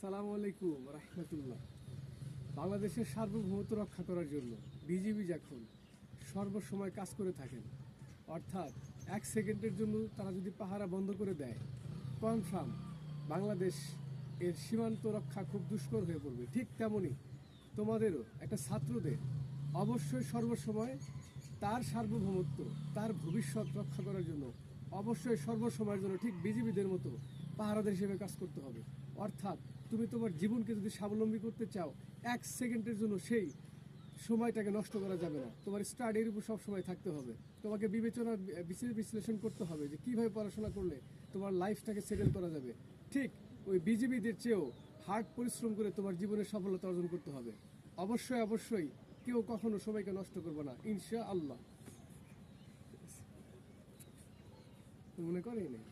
আসসালামু আলাইকুম রহমতুল্লাহ। বাংলাদেশের সার্বভৌমত্ব রক্ষা করার জন্য বিজিবি যখন সর্বসময় কাজ করে থাকেন, অর্থাৎ এক সেকেন্ডের জন্য তারা যদি পাহারা বন্ধ করে দেয় কনফার্ম বাংলাদেশ এর সীমান্ত রক্ষা খুব দুষ্কর হয়ে পড়বে। ঠিক তেমনই তোমাদেরও একটা ছাত্রদের অবশ্যই সর্বসময় তার সার্বভৌমত্ব, তার ভবিষ্যৎ রক্ষা করার জন্য অবশ্যই সর্বসময়ের জন্য ঠিক বিজিবিদের মতো পাহারাদের হিসেবে কাজ করতে হবে। অর্থাৎ তুমি তোমার জীবনকে যদি স্বাবলম্বী করতে চাও, এক সেকেন্ডের জন্য সেই সময়টাকে নষ্ট করা যাবে না। তোমার স্টাডির উপর সবসময় থাকতে হবে। তোমাকে বিবেচনা বিশ্লেষণ করতে হবে যে কীভাবে পড়াশোনা করলে তোমার লাইফটাকে সেটেল করা যাবে। ঠিক ওই বিজিবিদের চেয়েও হার্ড পরিশ্রম করে তোমার জীবনের সফলতা অর্জন করতে হবে। অবশ্যই অবশ্যই কেউ কখনো সময়কে নষ্ট করবে না ইনশা আল্লাহ মনে নেই